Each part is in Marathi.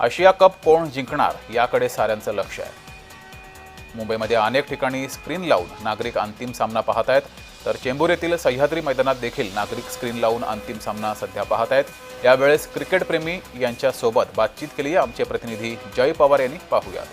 आशिया कप कोण जिंकणार याकडे साऱ्यांचं लक्ष आहे. मुंबईमध्ये अनेक ठिकाणी स्क्रीन लावून नागरिक अंतिम सामना पाहत आहेत तर चेंबूर येथील सह्याद्री मैदानात देखील नागरिक स्क्रीन लावून अंतिम सामना सध्या पाहत आहेत यावेळेस क्रिकेटप्रेमी यांच्यासोबत बातचीत केली आमचे प्रतिनिधी जय पवार यांनी. पाहूयात.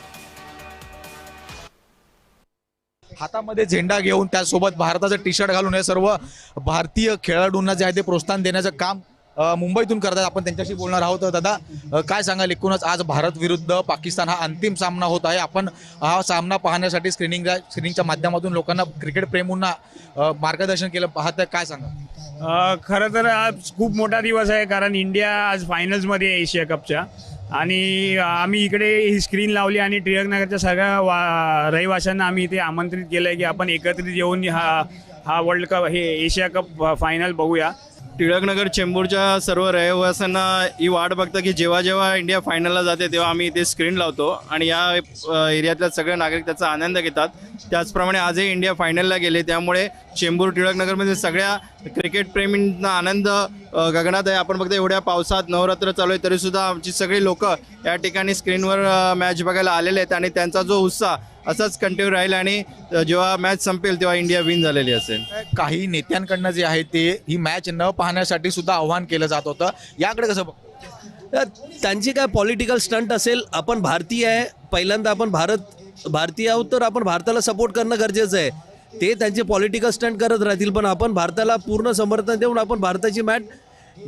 हातामध्ये झेंडा घेऊन त्यासोबत भारताचं टी शर्ट घालून हे सर्व भारतीय खेळाडूंना जे आहे ते प्रोत्साहन देण्याचं काम मुंबईतून करतात आपण त्यांच्याशी बोलणार आहोत. दादा काय सांगाल? एकूणच आज भारत विरुद्ध पाकिस्तान हा अंतिम सामना होत आहे. आपण हा सामना पाहण्यासाठी स्क्रीनिंग स्क्रीनिंगच्या माध्यमातून लोकांना क्रिकेट प्रेमूंना मार्गदर्शन केलं. पाहत काय सांगा खरं तर आज खूप मोठा दिवस आहे कारण इंडिया आज फायनल्समध्ये आहे एशिया कपच्या. आणि आम्ही इकडे ही स्क्रीन लावली आणि टिळकनगरच्या सगळ्या वा रहिवाशांना आम्ही इथे आमंत्रित केलं आहे की आपण एकत्रित येऊन हा हा वर्ल्ड कप हे एशिया कप फायनल बघूया. टिळकनगर चेंबूरच्या सर्व रहिवाशांना ही वाट बघतं की जेव्हा जेव्हा इंडिया फायनलला जाते तेव्हा आम्ही इथे स्क्रीन लावतो आणि या एरियातल्या सगळे नागरिक त्याचा आनंद घेतात. त्याचप्रमाणे आजही इंडिया फायनलला गेले त्यामुळे चेंबूर टिळकनगरमध्ये सगळ्या क्रिकेट प्रेमींना आनंद गगनात आहे. आपण बघतो एवढ्या पावसात नवरात्र चालू आहे तरीसुद्धा आमची सगळी लोकं या ठिकाणी स्क्रीनवर मॅच बघायला आलेले आहेत आणि त्यांचा जो उत्साह असाच कंटिन्यू राहील आणि जेव्हा मॅच संपेल तेव्हा इंडिया विन झालेली असेल. काही नेत्यांकडनं जे आहे ते ही मॅच न पाहण्यासाठी सुद्धा आव्हान केलं जात होतं. याकडे कसं त्यांची काय पॉलिटिकल स्टंट असेल आपण भारतीय आहे. पहिल्यांदा आपण भारत भारतीय आहोत तर आपण भारताला सपोर्ट करणं गरजेचं आहे. ते त्यांचे पॉलिटिकल स्टंट करत राहतील पण आपण भारताला पूर्ण समर्थन देऊन आपण भारताची मॅच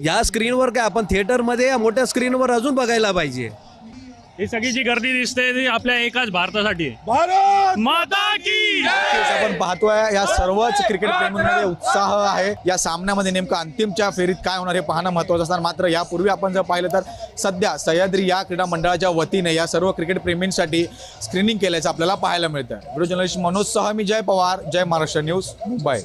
या स्क्रीनवर काय आपण थिएटरमध्ये या मोठ्या स्क्रीनवर अजून बघायला पाहिजे. ही सगळी जी गर्दी दिसते ती आपल्या एकाच भारतासाठी आहे. माता की नक्कीच आपण पाहतोय या सर्वच क्रिकेट प्रेमींमध्ये उत्साह आहे. या सामन्यामध्ये नेमकं अंतिमच्या फेरीत काय होणार हे पाहणं महत्वाचं असणार. मात्र यापूर्वी आपण जर पाहिलं तर सध्या सह्याद्री या क्रीडा मंडळाच्या वतीने या सर्व क्रिकेट प्रेमींसाठी स्क्रीनिंग केल्याचं आपल्याला पाहायला मिळतं व्हिडिओ जर्नलिस्ट मनोज सह मी जय पवार जय महाराष्ट्र न्यूज मुंबई.